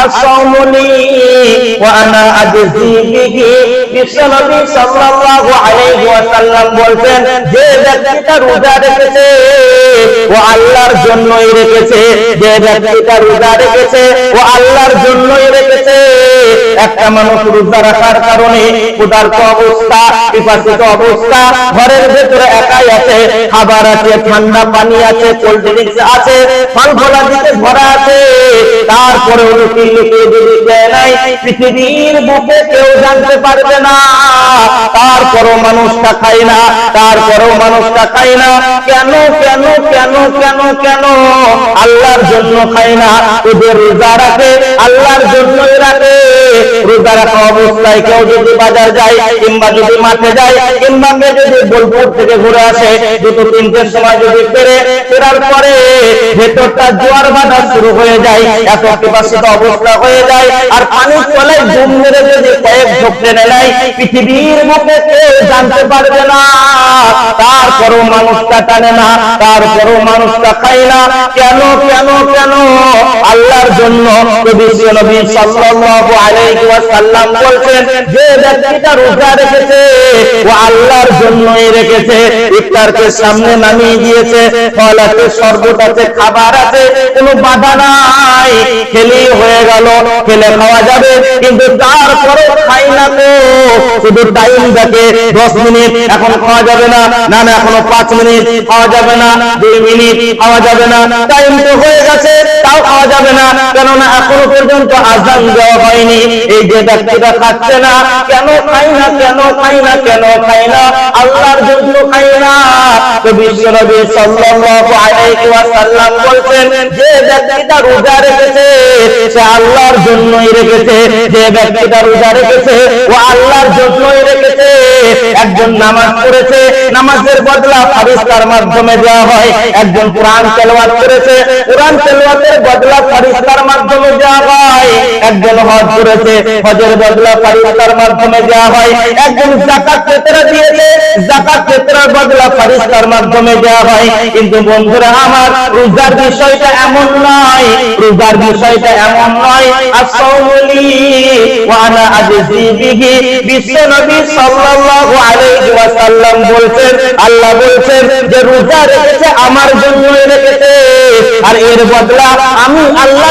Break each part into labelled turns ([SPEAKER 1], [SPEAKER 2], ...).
[SPEAKER 1] আস-সাওমু লি ওয়া আনা আজজি বিহি বিশ্বনবী সাল্লাল্লাহু আলাইহি ওয়াসাল্লাম যে ব্যক্তিটা রোজা রেখেছে ও আল্লাহর জন্যই রেখেছে, যে ব্যক্তিটা রোজা রেখেছে ও আল্লাহর জন্যই রেখেছে। একটা মানুষ রোজা রাখার কারণে অবস্থা অবস্থা, ঘরের ভেতরে একাই আছে, খাবার আছে, ঠান্ডা পানি আছে, কোল্ড ড্রিঙ্কস আছে ফল ভরা আছে লুকিয়ে লুকিয়ে নাই, পৃথিবীর বুকে কেউ জানতে পারবে না, তারপরও মানুষটা খায় না, তারপরেও মানুষটা খায় না। কেন কেন কেন কেন কেন? আল্লাহর জন্য খায় না, ওদের রোজা রাখে, আল্লাহর জন্যই রাখে। রোজা রাখা অবস্থায় কেউ যদি বাজার যায়, কিংবা যদি মাঠে যায়, কিংবা মেয়ে যদি বোলপুর থেকে ঘুরে আসে, দুটো তিনটের সময় যদি ফেরে, ফেরার পরে ভেতরটা জোয়ার বাঁধা শুরু হয়ে যায়, এত পিপাসিত অবস্থা হয়ে যায়, আর পানির তলায় জুম মেরে যদি কয়েক ঝোঁক টেনে নেয় পৃথিবীর মুখে কেউ জানতে পারবে না। তারপরও মানুষটা টানে না, তারপরও মানুষটা খায় না। কেন কেন কেন? জন্য আল্লাহর জন্যই রেখেছে, ইফতারকে সামনে নামিয়ে দিয়েছে ফল আছে শরবত আছে খাবার আছে, কোনো বাধা নাই, খেলেই হয়ে গেল, খেলে খাওয়া যাবে, কিন্তু তারপরে খাই না তো, শুধু টাইম দেখে দশ মিনিট এখন খাওয়া যাবে না না না, এখনও পাঁচ মিনিট খাওয়া যাবে না, দুই মিনিট খাওয়া যাবে না টাইম তো হয়ে গেছে, তাও খাওয়া যাবে না কেননা এখনও পর্যন্ত আজান দেওয়া হয়নি। এই যে ব্যক্তিটা খাচ্ছে না, কেন খাই না, কেন খাই না, কেন খাই না? আল্লাহর জন্য খাই না। তো বিশ্বনবী সাল্লাল্লাহু আলাইহি ওয়াসাল্লাম যে ব্যক্তিটা রোজা রেখেছে, সে আল্লাহর জন্যই রেখেছে। যে ব্যক্তিটা রোজা রেখেছে, ও আল্লাহর জন্যই রেখেছে। একজন নামাজ পড়েছে, নামাজের বদলা ফারিস্তার মাধ্যমে দেওয়া হয়। একজন কোরআন তেলাওয়াত করেছে, কোরআন তেলাওয়াতের বদলা ফারিস্তার মাধ্যমে দেওয়া হয়। একজন হজ করেছে, হজের বদলা ফারিস্তার মাধ্যমে দেওয়া হয়। একজন ফিতরা দিয়েছে ফিতরার বদলা ফারিস্তার মাধ্যমে দেওয়া হয়। কিন্তু বন্ধুরা আমার, রোজার বিষয়টা এমন নয়, রোজার বিষয়টা এমন নয়। আসাউলি ওয়া আনা আজজি বিহি, বিশ্ব নবী সাল্লাল্লাহু আলাইহি ওয়াসাল্লাম আল্লাহ বলছেন যে রোজা রেখেছে, আমার জন্যই রেখেছে। আর এর বদলা আমি আল্লাহ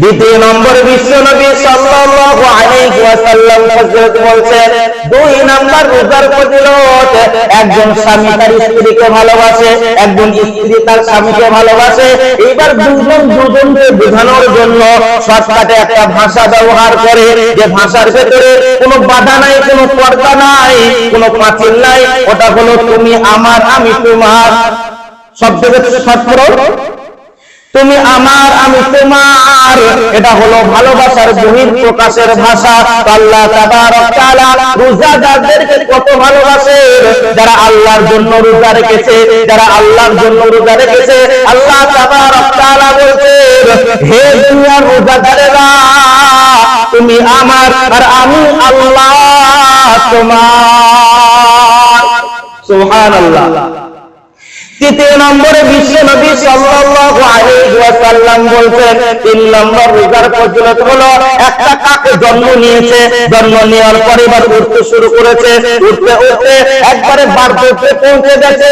[SPEAKER 1] দ্বিতীয় নম্বর বিশ্ব নবী সাল্লাল্লাহু আলাইহি ওয়াসাল্লাম হযরত বলছেন, দুই নম্বর রোজার ফজিলত, একজন স্বামী তার স্ত্রীকে ভালোবাসে, একজন স্ত্রী তার স্বামীকে ভালোবাসে। এবার দুজন দুজনকে বোঝানোর জন্য শর্টকাটে একটা ভাষা ব্যবহার করে, যে ভাষার ভেতরে কোনো বাধা নাই, কোনো পর্দা নাই, কোনো পাঁচিল নাই। ওটা হলো, তুমি আমার, আমি তোমার। সব থেকে করো তুমি আমার, আমি তোমার। এটা হলো ভালোবাসার বহির প্রকাশের ভাষা। আল্লাহ রোজাদারদেরকে কত ভালোবাসে। যারা আল্লাহর জন্য রোজা রেখেছে, যারা আল্লাহর জন্য রোজা রেখেছে, আল্লাহ বলছে, হে দুনিয়ার রোজাদারেরা, তুমি আমার আর আমি আল্লাহ তোমার। সুবহানাল্লাহ। তৃতীয় নম্বরে বিশ্ব নবী সাল্লাল্লাহু আলাইহি ওয়াসাল্লাম বলছেন তিন নম্বর রোজার ফজিলত হলো একটা কাক জন্ম নিয়েছে, জন্ম নেওয়ার পরে এবার উঠতে শুরু করেছে, উঠতে উঠতে একবারে বার্ধক্যে পৌঁছে গেছে।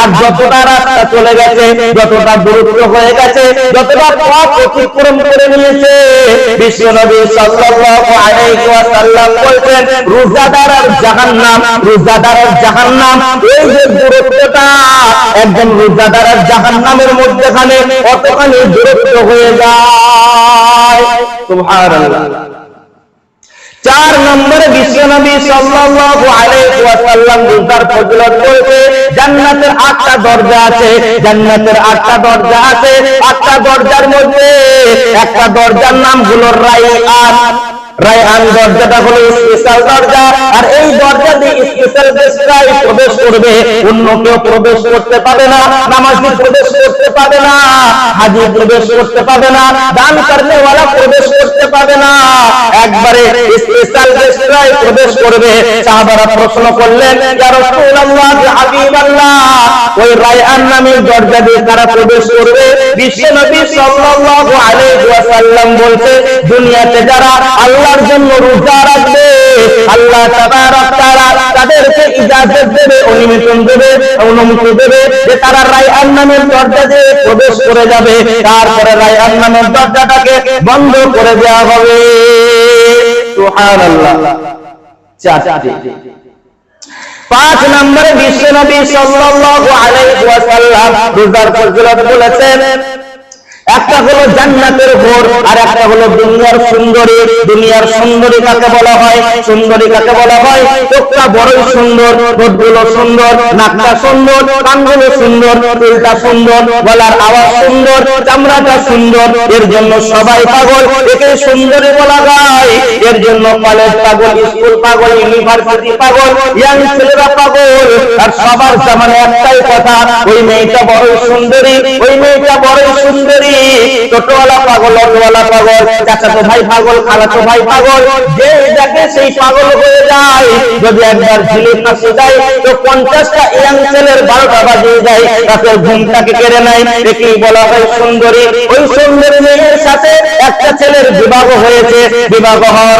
[SPEAKER 1] আর যতটা রাস্তা চলে গেছে, যতটা দূরত্ব হয়ে গেছে, যতটা পথ অতিক্রম করে নিয়েছে, বিশ্ব নবী সাল্লাল্লাহু আলাইহি ওয়াসাল্লাম বলছেন, রোজাদার আর জাহান্নাম, রোজাদার আর জাহান্নাম, এই যে দূরত্বটা একজন রোজাদার আর জাহান্নামের মধ্যখানে কতখানি বিরক্ত হয়ে যায়। সুবহানাল্লাহ। চার নম্বরে বিশ্বনবী সাল্লাল্লাহু আলাইহি ওয়াসাল্লাম রোজার ফজিলত বলতে জান্নাতের আটটা দরজা আছে, জান্নাতের আটটা দরজা আছে, আটটা দরজার মধ্যে একটা দরজার নাম হলো রাইয়ান রায়হান দরজাটা হলো স্পেশাল দরজা, আর এই দরজা দিয়ে স্পেশাল গেস্টরাই প্রবেশ করবে। অন্য কেউ প্রবেশ করতে পারে না, নামাজি প্রবেশ করতে পারে না হাজি প্রবেশ করতে পারে না, দান করতে ওয়ালা প্রবেশ করতে পারে না। একবারে স্পেশাল গেস্টরাই প্রবেশ করবে। সাহাবারা প্রশ্ন করলেন, ইয়া রাসূলুল্লাহ ওই রায়হান নামের দরজা দিয়ে কারা প্রবেশ করবে? বিশ্ব নবী সাল্লাল্লাহু আলাইহি ওয়াসাল্লাম বলছে, দুনিয়াতে যারা আল্লাহর জন্য রোজা রাখবে। আল্লাহ তাবারক তাদেরকে ইজাজত দেবে, অনুমোদন দেবে, অনুমতি দেবে যে তারা রায়হান নামের দরজা দিয়ে প্রবেশ করে যাবে। তারপরে রায়হান নামের দরজাটাকে বন্ধ করে দেওয়া হবে। পাঁচ নম্বরে বিশ্ব নবী সাল্লাল্লাহু আলাইহি ওয়াসাল্লাম রোজার ফজিলত বলেছেন একটা হলো জান্নাতের ঘর, আর একটা হলো দুনিয়ার সুন্দরী। দুনিয়ার সুন্দরী কাকে বলা হয়? সুন্দরী কাকে বলা হয়? চোখটা বড়ই সুন্দর, ঠোঁটগুলো সুন্দর, নাকটা সুন্দর, কানগুলো সুন্দর, চুলটা সুন্দর, গলার আওয়াজ সুন্দর, চামড়াটা সুন্দর। এর জন্য সবাই পাগল একে সুন্দরী বলা যায়। এর জন্য কলেজ পাগল স্কুল পাগল ইউনিভার্সিটি পাগল ইয়াং ছেলেরা পাগল। আর সবার জামানে একটাই কথা, ওই মেয়েটা বড়ই সুন্দরী, ওই মেয়েটা বড়ই সুন্দরী। টোটোওয়ালা পাগল অটোওয়ালা পাগল, চাচাতো ভাই পাগল, খালাতো ভাই পাগল। যে দেখে সেই পাগল হয়ে যায়। যদি একবার ঝিলে ফাঁসে যায় তো পঞ্চাশটা ইয়াং ছেলের বারোটা বাজিয়ে যায়। রাতের ঘুমটাকে কেড়ে নেয়। একেই বলা হয় সুন্দরী। ওই সুন্দরী মেয়ের সাথে একটা ছেলের বিবাহ হয়েছে। বিবাহ হওয়ার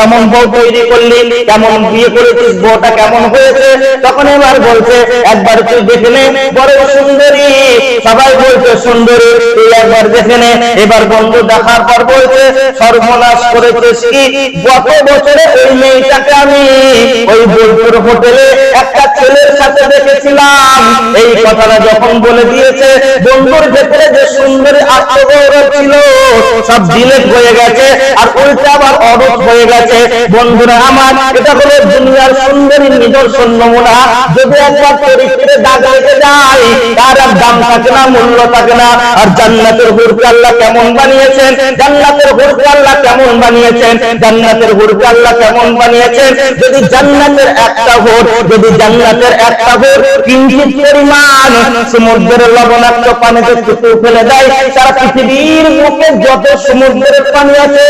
[SPEAKER 1] কেমন বউ তৈরি করলি, কেমন বিয়ে করেছিস, বউটা কেমন হয়েছে? তখন এবার বলছে, একবার তুই দেখে নে, বড় সুন্দরী। সবাই বলছে, সুন্দরী, তুই একবার দেখে নে। এবার বন্ধু দেখার পর বলছে, সর্বনাশ করেছিস কি? গত বছরে ওই মেয়েটাকে আমি ওই বোলপুর হোটেলে একটা ছেলের সাথে দেখেছিলাম। এই কথাটা যখন বলে দিয়েছে, বন্ধুর ভেতরে যে সুন্দরী আত্মগৌরব ছিল, সব ডিলেট হয়ে গেছে, আর উল্টা আবার অরূপ হয়ে গেছে। বন্ধুরা আমার, এটা হলো দুনিয়ার সুন্দরী নিদর্শন নমুনা। যদি একবার দাগ যায়, তার আর দাম থাকে না, মূল্য থাকে না। আর জান্নাতের হুরকে আল্লাহ কেমন বানিয়েছেন? জান্নাতের হুরকে আল্লাহ কেমন বানিয়েছেন? জান্নাতের হুরকে আল্লাহ কেমন বানিয়েছেন? যদি জান্নাতের একটা হুর, যদি জান্নাতের একটা হুর, কিঞ্চিত পরিমাণ সমুদ্রের লবণাক্ত পানিতে ছুটে ফেলে দেয়, সারা পৃথিবীর মুখে যত সমুদ্রের পানি আছে,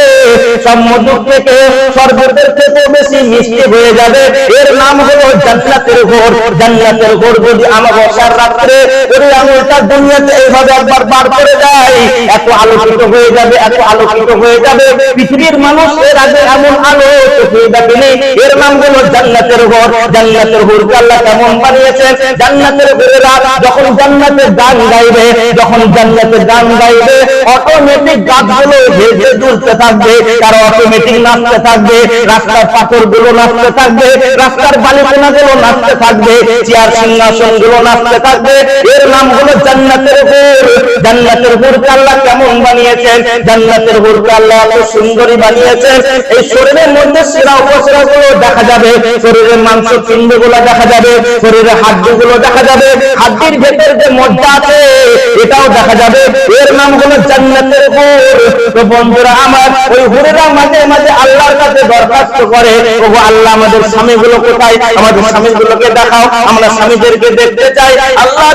[SPEAKER 1] সব মধু থেকে সর্বতের থেকে বেশি মিষ্টি হয়ে যাবে। এর নাম হলো জান্নাতের ঘোর। জান্নাতের ঘোর যদি আমার বসার রাত্রে ওই আঙুলটা দুনিয়াতে এইভাবে একবার বার করে দেয়, এত আলোকিত হয়ে যাবে, এত আলোকিত হয়ে যাবে। পৃথিবীর মানুষ এর আগে এমন আলো চোখে দেখেনি। এর নাম হলো জান্নাতের ঘর। জান্নাতের ঘর আল্লাহ কেমন বানিয়েছেন? জান্নাতের ঘরেরা যখন জান্নাতের গান গাইবে, যখন জান্নাতের গান গাইবে অটোমেটিক গাছগুলো ভেজে দুলতে থাকবে। তারা অটোমেটিক নাচতে থাকবে। রাস্তার পাথরগুলো নাচতে থাকবে, রাস্তার বালিকোনা গুলো নাচতে থাকবে, চেয়ার সিংহাসনগুলো নাচতে থাকবে। এর নাম হলো জান্নাতের হুর। জান্নাতের হুরকে আল্লাহ কেমন বানিয়েছেন? জান্নাতের হুরকে আল্লাহ এত সুন্দরী বানিয়েছেন? এই শরীরের মধ্যে সেরা উপসেরা গুলো দেখা যাবে। শরীরের মাংস পিণ্ডগুলো দেখা যাবে। শরীরের হাড্ডি গুলো দেখা যাবে। হাড্ডির ভেতর যে মজ্জা আছে, এটাও দেখা যাবে। এর নাম হলো জান্নাতের হুর। তো বন্ধুরা আমার, ওই হুরেরা মাঝে মাঝে আল্লাহর কাছে দরখাস্ত করে আল্লাহ, আমাদের স্বামীগুলো কোথায়? আমাদের স্বামীগুলোকে দেখাও, আমরা স্বামীদেরকে দেখতে চাই। আল্লাহ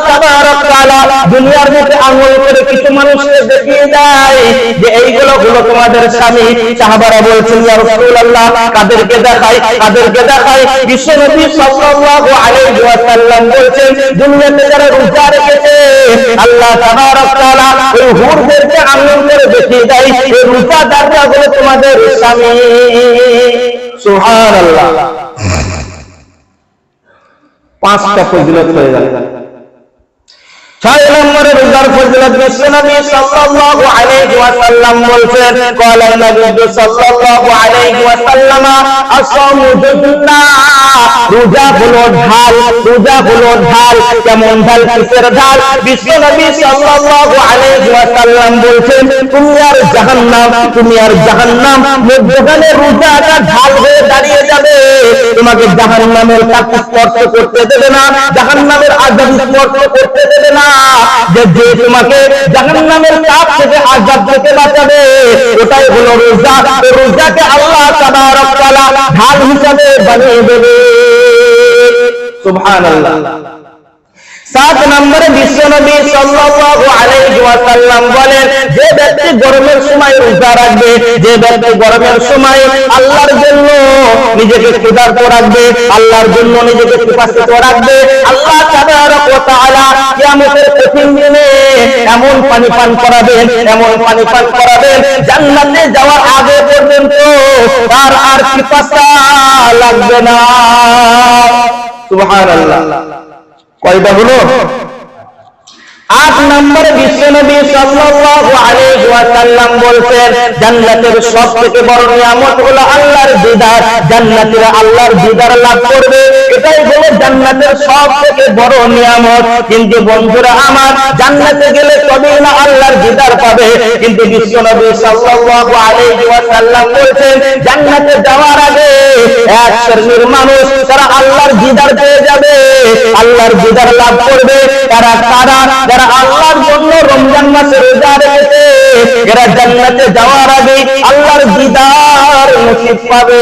[SPEAKER 1] দুনিয়ার মধ্যে আঙুল করে কিছু মানুষকে দেখিয়ে দেয় যে, এইগুলো হলো তোমাদের স্বামী। সাহাবারা বলছেন রাসূলুল্লাহ, কাদেরকে দেখাই? কাদেরকে দেখাই? বিশ্বনবী সাল্লাল্লাহু আলাইহি বলছেন, দুনিয়াতে যারা রোজা রেখেছে আল্লাহ ওই হুরদেরকে আঙুল করে দেখিয়ে দেয় তোমাদের স্বামী। পাঁচটা ফজিলত হয়ে গেল। ছয় নম্বরে রোজার ফজিলত তুমি আর জাহান্নাম, তুমি আর রোজাটা ঢাল হয়ে দাঁড়িয়ে যাবে। তোমাকে জাহান্নামের কাছে স্পর্শ করতে দেবে না, জাহান্নামের আযাব স্পর্শ করতে দেবে না। যে তোমাকে জাহান্নামের চাপ থেকে আযাব থেকে বাঁচাবে, ওটাই হলো রোজা। রোজাকে আল্লাহ তাবারক তাআলা ঢাল হিসাবে বানিয়ে দেবে। সুবহানাল্লাহ। সাত নম্বরে বিশ্বনবী সাল্লাল্লাহু আলাইহি ওয়াসাল্লাম বলেন, যে ব্যক্তি গরমের সময় রোজা রাখবে, যে ব্যক্তি গরমের সময় আল্লাহর জন্য নিজেকে ক্ষুধার্ত রাখবে, আল্লাহর জন্য নিজেকে পিপাসিত রাখবে, আল্লাহ এমন পানি পান করাবেন, এমন পানি পান করাবেন, জান্নাতে যাওয়ার আগে পর্যন্ত তার আর পিপাসা লাগবে না। কয়টা হলো আট নম্বরে বিশ্বনবী বলছেন, জান্নাতের বড় নিয়ামত হলো আল্লাহর দিদার। জান্নাতের আল্লাহর দিদার লাভ করবে। এটাই হলো জান্নাতের সবথেকে বড় নিয়ামত। কিন্তু বন্ধুরা আমার, জান্নাতে গেলে তবেই না আল্লাহর দিদার পাবে। কিন্তু বিশ্বনবী সাল্লাল্লাহু আলাইহি ওয়াসাল্লাম বলছেন, জান্নাতে যাওয়ার আগে এক শ্রেণির মানুষ, তারা আল্লাহর দিদার পেয়ে যাবে। আল্লাহর দিদার লাভ করবে। তারা তারা যারা আল্লাহর জন্য রমজান মাসে রোজা রেখেছে, এরা জান্নাতে যাওয়ার আগে আল্লাহর দিদার নসিব পাবে।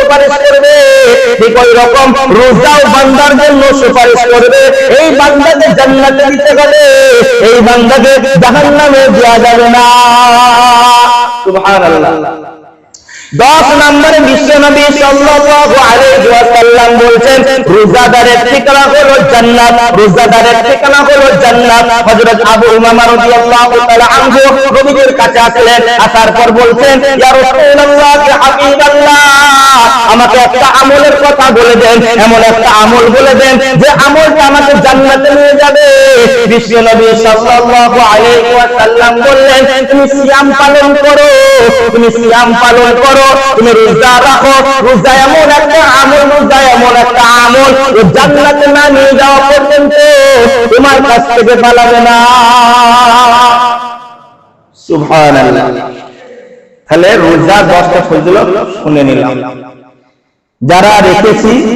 [SPEAKER 1] সুপারিশ করবে। ঠিক ওই রকম রোজাও বান্দার জন্য সুপারিশ করবে। এই বান্দাকে জান্নাতে দিতে গেলে এই বান্দাকে জাহান্নামে দেওয়া যাবে না। সুবহানাল্লাহ। দশ নম্বরে বিশ্বনবী সাল্লাল্লাহু বলছেন, রোজাদারের ঠিকানা হলো জান্নাত, রোজাদারের ঠিকানা হলো জান্নাত। হযরত আবু উমামা রাদিয়াল্লাহু তাআলা আনহু নবীজির কাছে আসলেন, আসার পর বলছেন, ইয়া রাসূলুল্লাহ, ইয়া হাবিবাল্লাহ, আমাকে একটা আমলের কথা বলে দেন, এমন একটা আমল বলে দেন, যে আমলটা আমাকে জান্নাতে নিয়ে যাবে। বিশ্বনবী সাল্লাল্লাহু আলাইহি ওয়াসাল্লাম বললেন, তুমি সিয়াম পালন করো, তুমি সিয়াম পালন করো তুমি রোজা রাখো। রোজা এমন একটা আমল, রোজা এমন একটা আমল। জান্নাতে না নিয়ে যাওয়া পর্যন্ত তোমার কাছ থেকে পালাবে না। তাহলে রোজা দশটা ফজিলত শুনে নিলাম। যারা রেখেছি